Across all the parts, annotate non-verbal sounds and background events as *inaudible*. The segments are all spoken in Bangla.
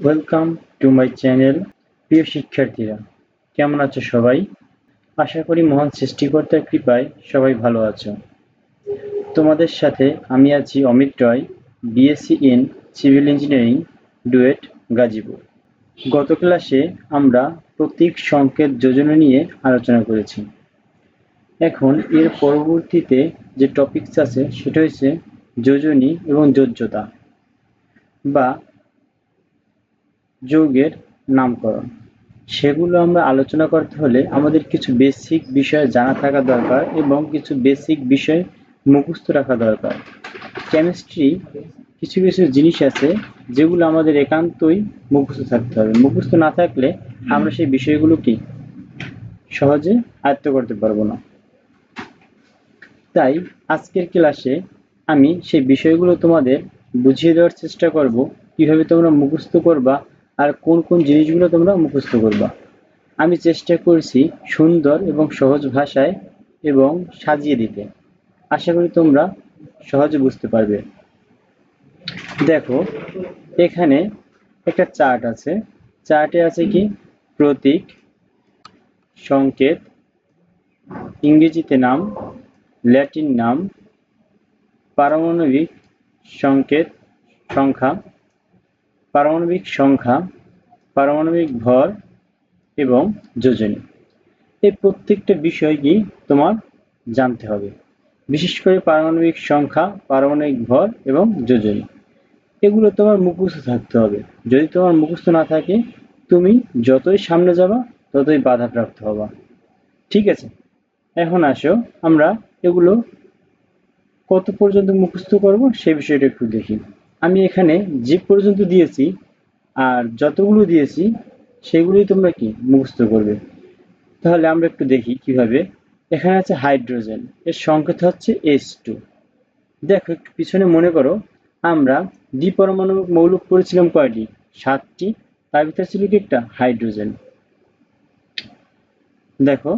ওয়েলকাম টু মাই চ্যানেল প্রিয় শিক্ষার্থীরা। কেমন আছো সবাই? আশা করি মহান সৃষ্টিকর্তার কৃপায় সবাই ভালো আছো। তোমাদের সাথে আমি আছি Amit Roy BSc in civil engineering DUET Gazipur. গত ক্লাসে আমরা প্রতীক সংকেত যোজনা নিয়ে আলোচনা করেছি। এখন এর পরবর্তীতে যে টপিকস আছে, সেটা হচ্ছে যোজনী এবং যোজ্যতা বা যৌগের নামকরণ। সেগুলো আমরা আলোচনা করতে হলে আমাদের কিছু বেসিক বিষয় জানা থাকা দরকার এবং কিছু বেসিক বিষয় মুখস্থ রাখা দরকার। কেমিস্ট্রি কিছু কিছু জিনিস আছে যেগুলো আমাদের একান্তই মুখস্থ থাকতে হবে। মুখস্থ না থাকলে আমরা সেই বিষয়গুলো কি সহজে আয়ত্ত করতে পারব না। তাই আজকের ক্লাসে আমি সেই বিষয়গুলো তোমাদের বুঝিয়ে দেওয়ার চেষ্টা করব, কীভাবে তোমরা মুখস্থ করবা আর কোন কোন জিনিসগুলো তোমরা মুখস্থ করবা। আমি চেষ্টা করছি সুন্দর এবং সহজ ভাষায় এবং সাজিয়ে দিতে। আশা করি তোমরা সহজে বুঝতে পারবে। দেখো, এখানে একটা চার্ট আছে। চার্টে আছে কি? প্রতীক, সংকেত, ইংরেজিতে নাম, ল্যাটিন নাম, পারমাণবিক সংকেত, সংখ্যা পারমাণবিক সংখ্যা, পারমাণবিক ভর এবং যোজনী। এই প্রত্যেকটা বিষয় কি তোমার জানতে হবে। বিশেষ করে পারমাণবিক সংখ্যা, পারমাণবিক ভর এবং যোজনী। এগুলো তোমার মুখস্থ থাকতে হবে। যদি তোমার মুখস্থ না থাকে, তুমি যতই সামনে যাবা, ততই বাধাপ্রাপ্ত হবা। ঠিক আছে? এখন আসো, আমরা এগুলো কত পর্যন্ত মুখস্থ করব, সে বিষয়টা একটু দেখি। আমি এখানে যে পর্যন্ত দিয়েছি, আর যতগুলো দিয়েছি, সেগুলোই তোমরা কি মুখস্থ করবে? তাহলে আমরা একটু দেখি কীভাবে। এখানে আছে হাইড্রোজেন, এর সংকেত হচ্ছে এস টু দেখো, একটু পিছনে মনে করো, আমরা দ্বিপরমাণু মৌলক পড়েছিলাম কয়টি? সাতটি, তার ভিতরে ছিল কি একটা? হাইড্রোজেন। দেখো,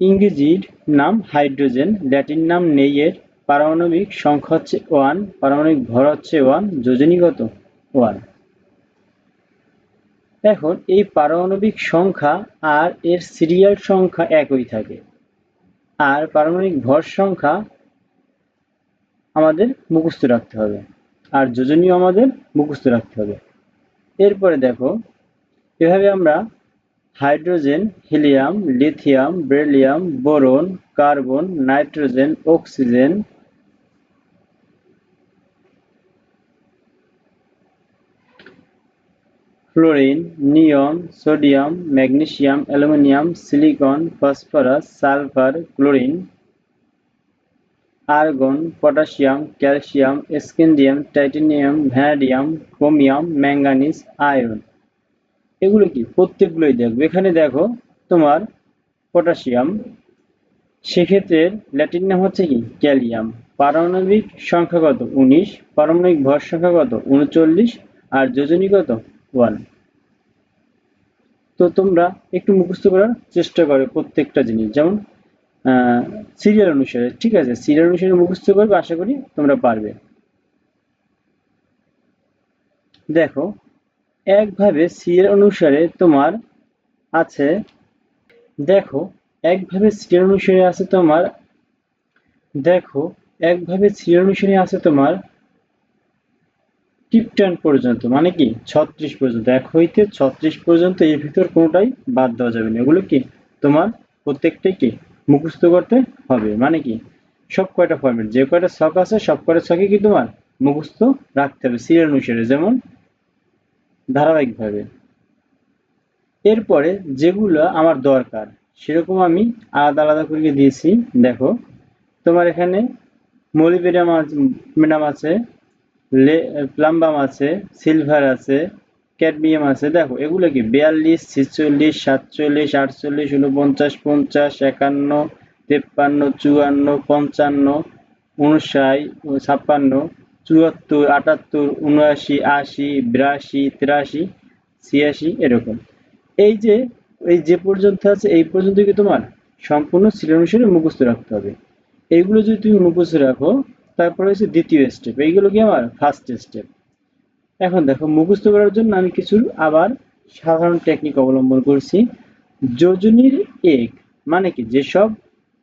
ইংরেজির নাম হাইড্রোজেন, ল্যাটিন নাম নেইয়ের। পারমাণবিক সংখ্যা হচ্ছে ওয়ান পারমাণবিক ভর হচ্ছে ওয়ান যোজনীগত ওয়ান এখন এই পারমাণবিক সংখ্যা আর এর সিরিয়াল সংখ্যা একই থাকে। আর পারমাণবিক ভর সংখ্যা আমাদের মুখস্থ রাখতে হবে। আর যোজনীয় আমাদের মুখস্থ রাখতে হবে। এরপরে দেখো, এভাবে আমরা hydrogen, helium, lithium, beryllium, boron, carbon, nitrogen, oxygen fluorine, neon, sodium, magnesium, aluminium, silicon, phosphorus, sulphur, chlorine, argon, potassium, calcium, scandium, titanium, vanadium, chromium, manganese, iron. এগুলো কি? প্রত্যেকগুলোই দেখবে। এখানে দেখো তোমার পটাশিয়াম। সেক্ষেত্রে ল্যাটিন নাম হচ্ছে কি? ক্যালিয়াম। পারমাণবিক সংখ্যা কত? উনিশ। পারমাণবিক ভর সংখ্যা কত? উনচল্লিশ। আর যোজনী কত? ওয়ান তো তোমরা একটু মুখস্থ করার চেষ্টা করো প্রত্যেকটা জিনিস। যেমন সিরিয়াল অনুসারে, ঠিক আছে? সিরিয়াল অনুসারে মুখস্থ করবে, আশা করি তোমরা পারবে। দেখো, একভাবে সিরিয়াল অনুসারে তোমার আছে, দেখো, একভাবে সিরিয়াল অনুসারে আছে তোমার, দেখো, একভাবে সিরিয়াল অনুসারে আছে তোমার টিপটান পর্যন্ত মানে কি? ছত্রিশ পর্যন্ত। এক হইতে ছত্রিশ পর্যন্ত এর ভিতর কোনোটাই বাদ দেওয়া যাবে না। এগুলো কি? তোমার প্রত্যেকটাই কি? মুখস্থ করতে হবে। মানে কি? সব কয়টা ফর্মেট যে কয়টা ছক আছে, সব কয়টা ছকে কি তোমার? মুখস্থ রাখতে হবে। সিরিয়াল অনুসারে। যেমন ধারাবাহিকভাবে। এরপরে যেগুলো আমার দরকার, সেরকম আমি আলাদা আলাদা করে দিয়েছি। দেখো, তোমার এখানে মলিবেরিয়াম ম্যাডাম আছে প্লাম্বাম আছে, সিলভার আছে, ক্যাডমিয়াম আছে। দেখো, এগুলো কি? বিয়াল্লিশ, ছিচল্লিশ, সাতচল্লিশ, আটচল্লিশ উনপঞ্চাশ পঞ্চাশ, একান্ন, তেপ্পান্ন, চুয়ান্ন, পঞ্চান্ন উনষাট ছাপ্পান্ন, চুয়াত্তর, আটাত্তর উনআশি আশি, বিরাশি, তিরাশি, ছিয়াশি, এরকম। এই যে এই যে পর্যন্ত আছে, এই পর্যন্ত কি তোমার? সম্পূর্ণ সিরিয়াল অনুসারে মুখস্থ রাখতে হবে। এইগুলো যদি তুমি মুখস্থ রাখো তারপরে হচ্ছে দ্বিতীয় স্টেপ এইগুলো কি আমার ফার্স্ট স্টেপ এখন দেখো, মুখস্থ করার জন্য আমি কিছু আবার সাধারণ টেকনিক অবলম্বন করছি। যোজনীর এক মানে কি যেসব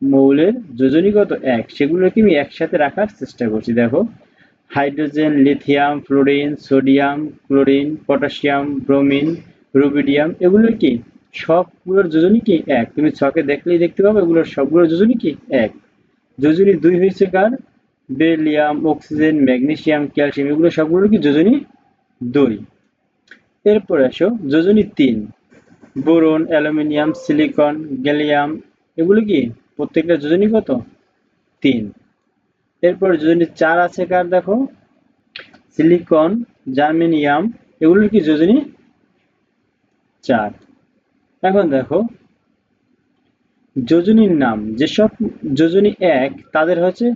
মৌলের যোজনীগত এক, সেগুলোকে আমি একসাথে রাখার চেষ্টা করছি। দেখো, hydrogen, lithium, fluorine, sodium, chlorine, potassium, bromine, rubidium, এগুলো কি সবগুলোর যোজনী কি এক? তুমি ছকে দেখলেই দেখতে পাবে, এগুলোর সবগুলোর যোজনী কি এক? যোজনী দুই হয়েছে কার? বেরিলিয়াম অক্সিজেন, ম্যাগনেসিয়াম, ক্যালসিয়াম, এগুলো সবগুলো কি যোজনী দুই। এরপরে আসো, যোজনী তিন। বোরন, অ্যালুমিনিয়াম, সিলিকন, গ্যালিয়াম, এগুলো কি প্রত্যেকটা যোজনী কত? তিন। এরপর যোজনী চার আছে কার দেখো? সিলিকন, জার্মেনিয়াম, এগুলোর কি যোজনী? চার। এখন দেখো, যোজনীর নাম, যেসব যোজনী এক, তাদের হচ্ছে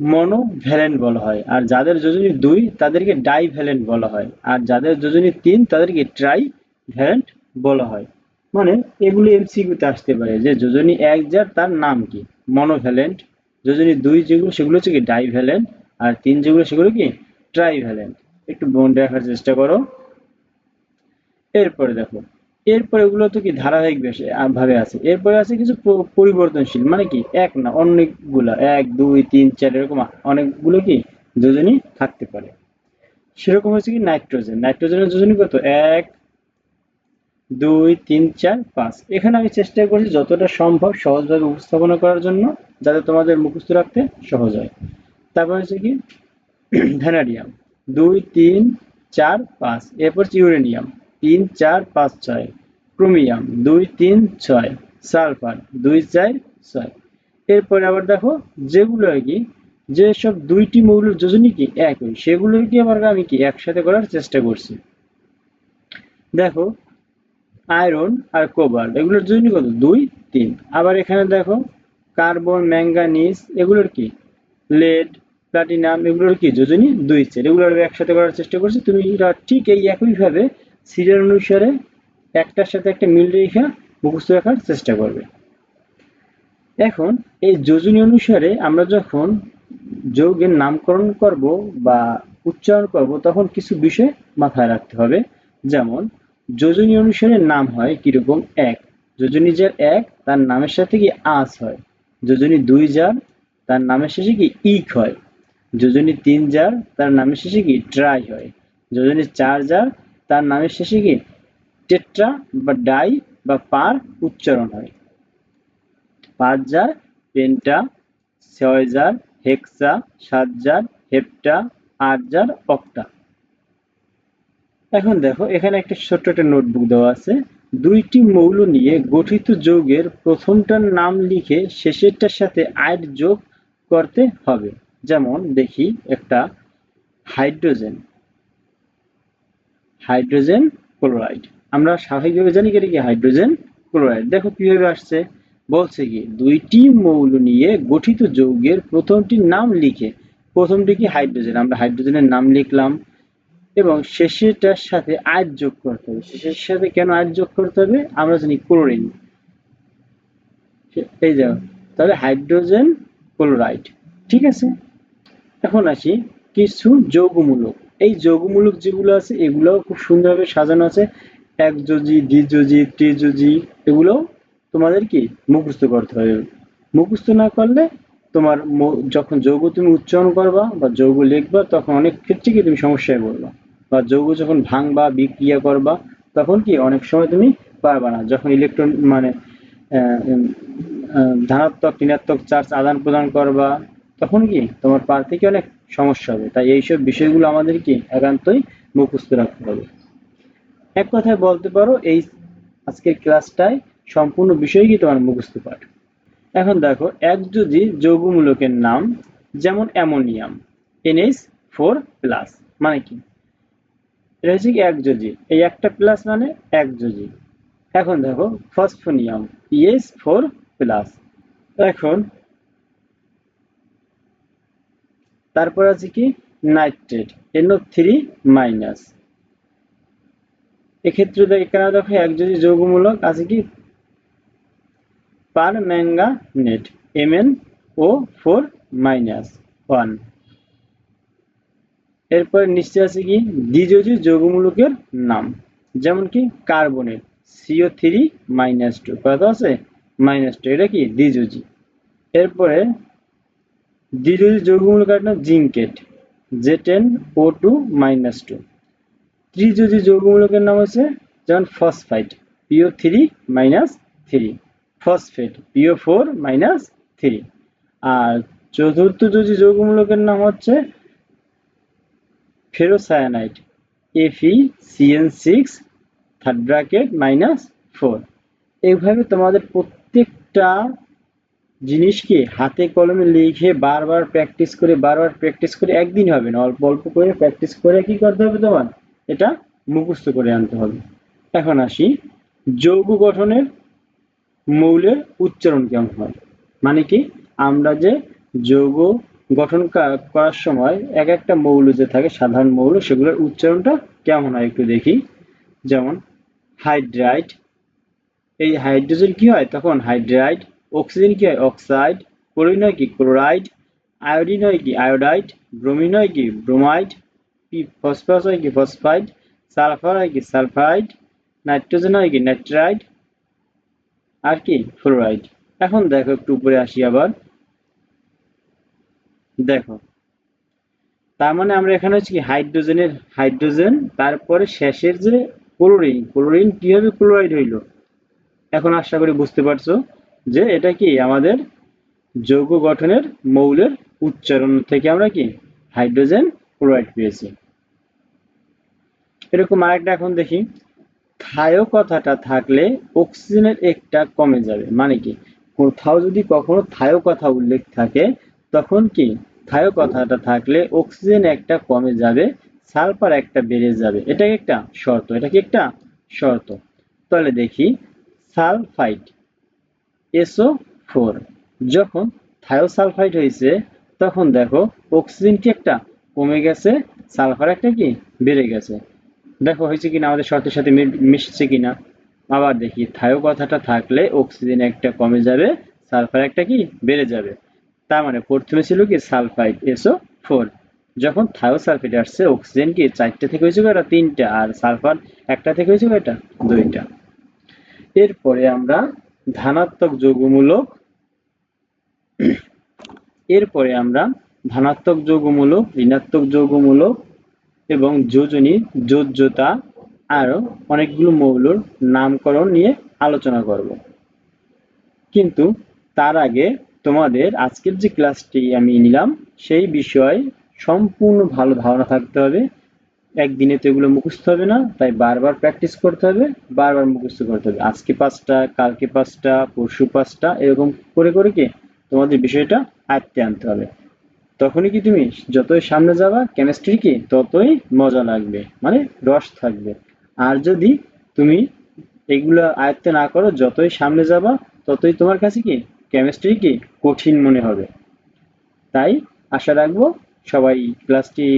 মনোভ্যালেন্ট বলা হয়। আর যাদের যোজনী দুই, তাদেরকে ডাইভ্যালেন্ট বলা হয়। আর যাদের যোজনী তিন, তাদেরকে ট্রাই ভ্যালেন্ট বলা হয়। মানে এগুলি এমসিকিউতে আসতে পারে যে যোজনী এক যার, তার নাম কি? মনোভ্যালেন্ট যোজনী দুই যেগুলো, সেগুলো হচ্ছে কি ডাইভ্যালেন্ট আর তিন যেগুলো, সেগুলো কি? ট্রাইভ্যালেন্ট একটু মনে রাখার চেষ্টা করো। এরপরে দেখো। এরপরে ওগুলো তো কি ধারাবাহিক ভাবে আছে। এরপরে আছে কিছু পরিবর্তনশীল মানে কি, এক না, অনেকগুলা, এক, দুই, তিন, চার, এরকম অনেকগুলো কি যোজনী থাকতে পারে। সেরকম হচ্ছে কি নাইট্রোজেন। নাইট্রোজেনের যোজনী কত? এক, দুই, তিন, চার, পাঁচ। এখানে আমি চেষ্টা করছি যতটা সম্ভব সহজভাবে উপস্থাপনা করার জন্য, যাতে তোমাদের মুখস্থ রাখতে সহজ হয়। তারপর হচ্ছে কি *clears throat* ভ্যানাডিয়াম দুই, তিন, চার, পাঁচ। এরপর ইউরেনিয়াম। তিন চার পাঁচ ছয়। ক্রোমিয়াম দুই তিন ছয়। সালফার দুই চার ছয়। এরপরে আবার দেখো, যেগুলো আর কি যেসব দুইটি মৌলের যোজনী কি একই সেগুলোর কি আবার আমি কি একসাথে করার চেষ্টা করছি। দেখো, আয়রন আর কোবাল্ট এগুলোর যোজনী কত? দুই তিন। আবার এখানে দেখো, কার্বন, ম্যাঙ্গানিজ, এগুলোর কি? লেড, প্লাটিনাম, এগুলোর কি? যোজনী দুই চার। এগুলো একসাথে করার চেষ্টা করছি। তুমি ঠিক এই একইভাবে সিরিয়াল অনুসারে একটার সাথে একটা মিল রেখা মুখস্থ রাখার চেষ্টা করবে। এখন এই যোজনী অনুসারে আমরা যখন যৌগের নামকরণ করব বা উচ্চারণ করব, তখন কিছু বিষয় মাথায় রাখতে হবে। যেমন, যোজনী অনুসারে নাম হয় কীরকম এক। যোজনী যার এক, তার নামের সাথে কি আস হয়? যোজনী দুই যার, তার নামের শেষে কি ইক হয়? যোজনী তিন যার, তার নামের শেষে কি ট্রাই হয়? যোজনী চার যার তার নামের শেষে কি? টেট্রা বা ডাই বা পার উচ্চারণ হয়। পাঁচ জার পেন্টা ছয় জার হেক্সা সাত জার হেপ্টা আট জার অক্টা। এখন দেখো, এখানে একটা ছোট্ট একটা নোটবুক দেওয়া আছে। দুইটি মৌল নিয়ে গঠিত যৌগের প্রথমটার নাম লিখে শেষেরটার সাথে আইড যোগ করতে হবে। যেমন, দেখি একটা হাইড্রোজেন। Hydrogen chloride. আমরা স্বাভাবিকভাবে জানি এটা কি হাইড্রোজেন ক্লোরাইড। দেখো কীভাবে আসছে। বলছে কি, দুইটি মৌল নিয়ে গঠিত যৌগের প্রথমটির নাম লিখে, প্রথমটি কি হাইড্রোজেন? আমরা হাইড্রোজেনের নাম লিখলাম। এবং শেষেরটার সাথে আয় যোগ করতে হবে। শেষের সাথে কেন আয় যোগ করতে হবে? আমরা জানি ক্লোরিন। এই যাও তাহলে হাইড্রোজেন ক্লোরাইড। ঠিক আছে? এখন আসি কিছু যৌগমূলক। এই যৌগমূলক যেগুলো আছে, এগুলোও খুব সুন্দরভাবে সাজানো আছে। এক যোজি দ্বিযোজি ত্রিযোজি এগুলো তোমাদের কি মুখস্থ করতে হবে। মুখস্থ না করলে তোমার যখন যৌগ তুমি উচ্চারণ করবা বা যৌগ লিখবা, তখন অনেক ক্ষেত্রে কি তুমি সমস্যায় পড়বা। বা যৌগ যখন ভাঙবা, বিক্রিয়া করবা, তখন কি অনেক সময় তুমি পারবা না। যখন ইলেকট্রন মানে ধনাত্মক, ঋণাত্মক চার্জ আদান প্রদান করবা তখন কি তোমার পার থেকে অনেক সমস্যা হবে? তাই এইসব বিষয়গুলো আমাদেরকে একান্তই মুখস্থ রাখতে হবে। এক কথায় বলতে পারো, এই আজকের ক্লাসটায় সম্পূর্ণ বিষয় কি তোমার মুখস্থ পাঠ। এখন দেখো একযোজি যৌগমূলকের নাম, যেমন অ্যামোনিয়াম, এনএইচ ফোর প্লাস মানে কি? এটা হচ্ছে কি একযোজি এই একটা প্লাস মানে একযোজি এখন দেখো, ফসফোনিয়াম ইএস ফোর প্লাস। এখন তারপর আছে কি? নাইট্রেট এনও থ্রি মাইনাস এক্ষেত্রে এখানে দেখো, এক যদি যৌগমূলক আছে কি? Permanganate M N O four minus one এরপর নিশ্চয় আছে কি? দ্বিযোজী যৌগমূলকের নাম। যেমন কি? কার্বনের সিও থ্রি মাইনাস টু কত আছে? মাইনাস টু এটা কি? দ্বিযোজী। এরপরে দ্বিযোজী যৌগমূলকের নাম zincate Z ten O two minus two ত্রিযোজী যৌগমূলকের নাম হচ্ছে যেমন phosphite PO three minus three phosphate PO four minus three আর চতুর্থ যোজী যৌগমূলকের নাম হচ্ছে ferrocyanide Fe CN six third bracket minus four এইভাবে তোমাদের প্রত্যেকটা জিনিসকে হাতে কলমে লিখে বারবার প্র্যাকটিস করে, বারবার প্র্যাকটিস করে একদিন হবে না। অল্প অল্প করে প্র্যাকটিস করে কি করতে হবে তোমার? এটা মুখস্থ করে আনতে হবে। এখন আসি। যৌগ গঠনের মৌলের উচ্চারণ কেমন হয়? মানে কি? আমরা যে যৌগ গঠন করার সময় এক একটা মৌল যে থাকে, সাধারণ মৌল, সেগুলোর উচ্চারণটা কেমন হয় একটু দেখি। যেমন হাইড্রাইট এই হাইড্রোজেন কি হয়? তখন হাইড্রাইট অক্সিজেন কি হয়? অক্সাইড ক্লোরিন হয় কি? ক্লোরাইড আয়োডিন হয় কি? আয়োডাইড ব্রোমিন হয় কি? ব্রোমাইড ফসফরাস হয় কি? ফসফাইড সালফার হয় কি? সালফাইড নাইট্রোজেন হয় কি? নাইট্রাইড, আর কি? ফ্লোরাইড। এখন দেখো, একটু উপরে আসি আবার। দেখো, তার মানে আমরা এখানে হচ্ছে কি হাইড্রোজেনের হাইড্রোজেন, তারপরে শেষের যে ক্লোরিন ক্লোরিন কীভাবে ক্লোরাইড হইল? এখন আশা করি বুঝতে পারছ। যে এটা কি আমাদের যৌগ গঠনের মৌলের উচ্চারণ থেকে আমরা কি হাইড্রোজেন ক্লোরাইড পেয়েছি। এরকম আরেকটা এখন দেখি। থায়ো কথাটা থাকলে অক্সিজেনের একটা কমে যাবে মানে কি? কোথাও যদি কখনো থায়ো কথা উল্লেখ থাকে, তখন কি? থায়ো কথাটা থাকলে অক্সিজেন একটা কমে যাবে, সালফার একটা বেড়ে যাবে। এটা একটা শর্ত? এটা কি একটা শর্ত? তাহলে দেখি, সালফাইড এসও ফোর যখন থায়োসালফাইড হয়েছে, তখন দেখো অক্সিজেন কি একটা কমে গেছে, সালফার একটা কি বেড়ে গেছে। দেখো হয়েছে কিনা, আমাদের শর্তের সাথে মিশছে কিনা। আবার দেখি থায়ো কথাটা থাকলে অক্সিজেন একটা কমে যাবে, সালফার একটা কি বেড়ে যাবে। তার মানে প্রথমে ছিল কি সালফাইড এসও ফোর যখন থায়োসালফেট আসছে অক্সিজেন কি চারটে থেকে হয়েছে এটা তিনটা। আর সালফার একটা থেকে হয়েছে এটা দুইটা। এরপরে আমরা ধনাত্মক যৌগমূলক। এরপরে আমরা ধনাত্মক যৌগমূলক, ঋণাত্মক যৌগমূলক এবং যোজনী, যোজ্যতা আরও অনেকগুলো মৌলর নামকরণ নিয়ে আলোচনা করব। কিন্তু তার আগে তোমাদের আজকের যে ক্লাসটি আমি নিলাম, সেই বিষয়ে সম্পূর্ণ ভালো ধারণা থাকতে হবে। একদিনে তো এগুলো মুখস্থ হবে না, তাই বারবার প্র্যাকটিস করতে হবে, বারবার মুখস্থ করতে হবে। আজকে পাঁচটা, কালকে পাঁচটা, পরশু পাঁচটা, এরকম করে করে কি তোমাদের বিষয়টা আয়ত্তে আনতে হবে। তখনই কি তুমি যতই সামনে যাবা কেমিস্ট্রি কি ততই মজা লাগবে মানে রস থাকবে। আর যদি তুমি এগুলো আয়ত্তে না করো, যতই সামনে যাবা, ততই তোমার কাছে কি কেমিস্ট্রি কি কঠিন মনে হবে। তাই আশা রাখব সবাই ক্লাসটি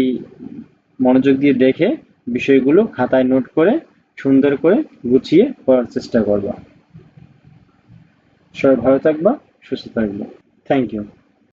মনোযোগ দিয়ে দেখে বিষয়গুলো খাতায় নোট করে, সুন্দর করে গুছিয়ে পড়ার চেষ্টা করবা। সবাই ভালো থাকবা, সুস্থ থাকবা। Thank you